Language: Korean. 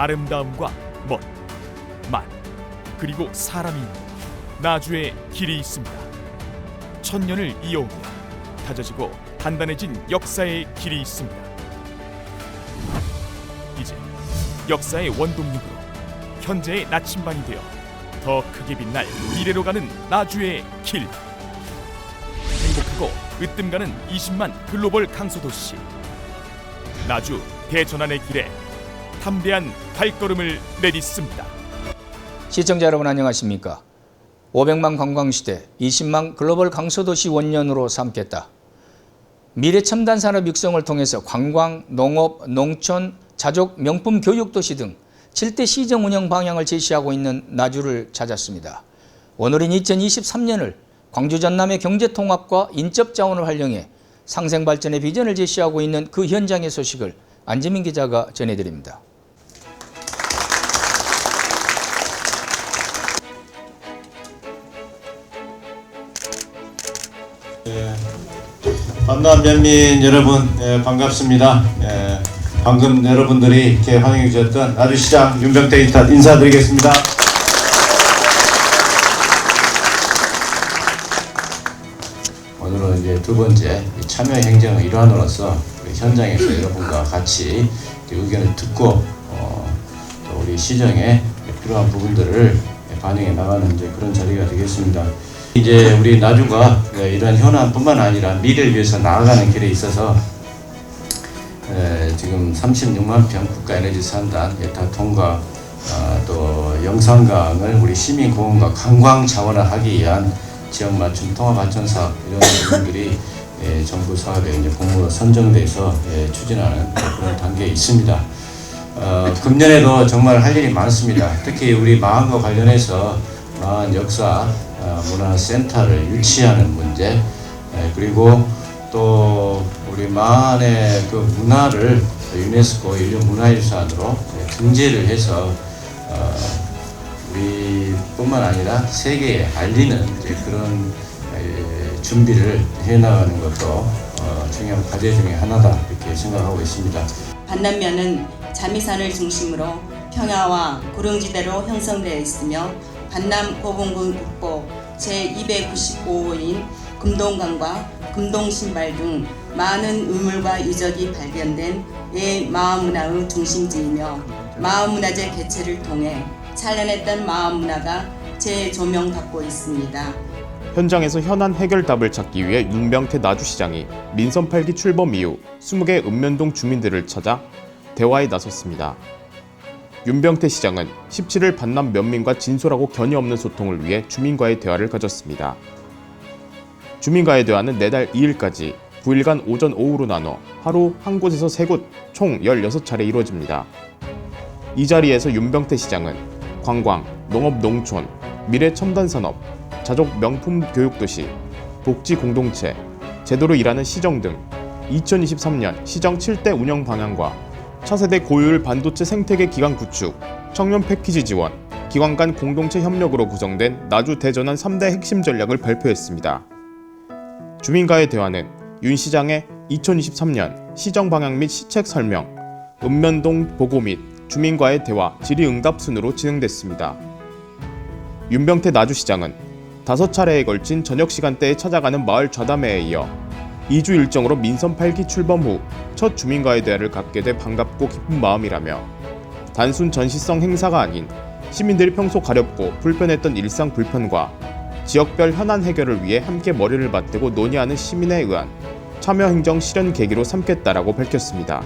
아름다움과 멋, 만 그리고 사람이 있는 나주의 길이 있습니다. 천년을 이어오며 다져지고 단단해진 역사의 길이 있습니다. 이제 역사의 원동력으로 현재의 나침반이 되어 더 크게 빛날 미래로 가는 나주의 길. 행복하고 으뜸 가는 20만 글로벌 강소도시. 나주 대전환의 길에 담대한 발걸음을 내딛습니다. 시청자 여러분 안녕하십니까? 500만 관광시대 20만 글로벌 강소도시 원년으로 삼겠다. 미래 첨단 산업 육성을 통해서 관광, 농업, 농촌, 자족, 명품 교육도시 등 7대 시정 운영 방향을 제시하고 있는 나주를 찾았습니다. 오늘은 2023년을 광주 전남의 경제 통합과 인적 자원을 활용해 상생 발전의 비전을 제시하고 있는 그 현장의 소식을 안지민 기자가 전해드립니다. 만남 면민 여러분 예, 반갑습니다. 예, 방금 여러분들이 이렇게 환영해 주셨던 나주시장 윤병태 인사 인사드리겠습니다. 오늘은 이제 두 번째 이 참여 행정의 일환으로서 우리 현장에서 여러분과 같이 의견을 듣고 어, 또 우리 시정에 필요한 부분들을 반영해 나가는 이제 그런 자리가 되겠습니다. 이제 우리 나주가 네, 이런 현안뿐만 아니라 미래를 위해서 나아가는 길에 있어서 에, 지금 36만 평 국가 에너지 산단 예타 통과 아, 또 영산강을 우리 시민 공원과 관광 자원화하기 위한 지역 맞춤 통합 발전 사업 이런 부분들이 예, 정부 사업에 이제 공모로 선정돼서 예, 추진하는 그런 단계에 있습니다. 어, 금년에도 정말 할 일이 많습니다. 특히 우리 마을과 관련해서 마을 역사 어, 문화센터를 유치하는 문제 에, 그리고 또 우리 마을의 그 문화를 유네스코 인류 문화유산으로 예, 등재를 해서 어, 우리뿐만 아니라 세계에 알리는 그런 에, 준비를 해나가는 것도 어, 중요한 과제 중에 하나다 이렇게 생각하고 있습니다. 반남면은 자미산을 중심으로 평야와 구릉지대로 형성되어 있으며 반남 고봉군 국보 제295호인 금동강과 금동신발 등 많은 의물과 유적이 발견된 예 마을문화의 중심지이며 마을문화재 개최를 통해 찬란했던 마을문화가 재조명받고 있습니다. 현장에서 현안 해결답을 찾기 위해 윤병태 나주시장이 민선 8기 출범 이후 20개 읍면동 주민들을 찾아 대화에 나섰습니다. 윤병태 시장은 17일 반남 면민과 진솔하고 견해 없는 소통을 위해 주민과의 대화를 가졌습니다. 주민과의 대화는 내달 2일까지 9일간 오전 오후로 나눠 하루 한 곳에서 세 곳 총 16차례 이루어집니다. 이 자리에서 윤병태 시장은 관광, 농업 농촌, 미래 첨단 산업, 자족 명품 교육 도시, 복지 공동체, 제도로 일하는 시정 등 2023년 시정 7대 운영 방향과 차세대 고효율 반도체 생태계 기관 구축, 청년 패키지 지원, 기관 간 공동체 협력으로 구성된 나주 대전환 3대 핵심 전략을 발표했습니다. 주민과의 대화는 윤 시장의 2023년 시정 방향 및 시책 설명, 읍면동 보고 및 주민과의 대화 질의응답 순으로 진행됐습니다. 윤병태 나주시장은 다섯 차례에 걸친 저녁 시간대에 찾아가는 마을 좌담회에 이어 2주 일정으로 민선 8기 출범 후 첫 주민과의 대화를 갖게 돼 반갑고 기쁜 마음이라며 단순 전시성 행사가 아닌 시민들이 평소 가렵고 불편했던 일상 불편과 지역별 현안 해결을 위해 함께 머리를 맞대고 논의하는 시민에 의한 참여 행정 실현 계기로 삼겠다라고 밝혔습니다.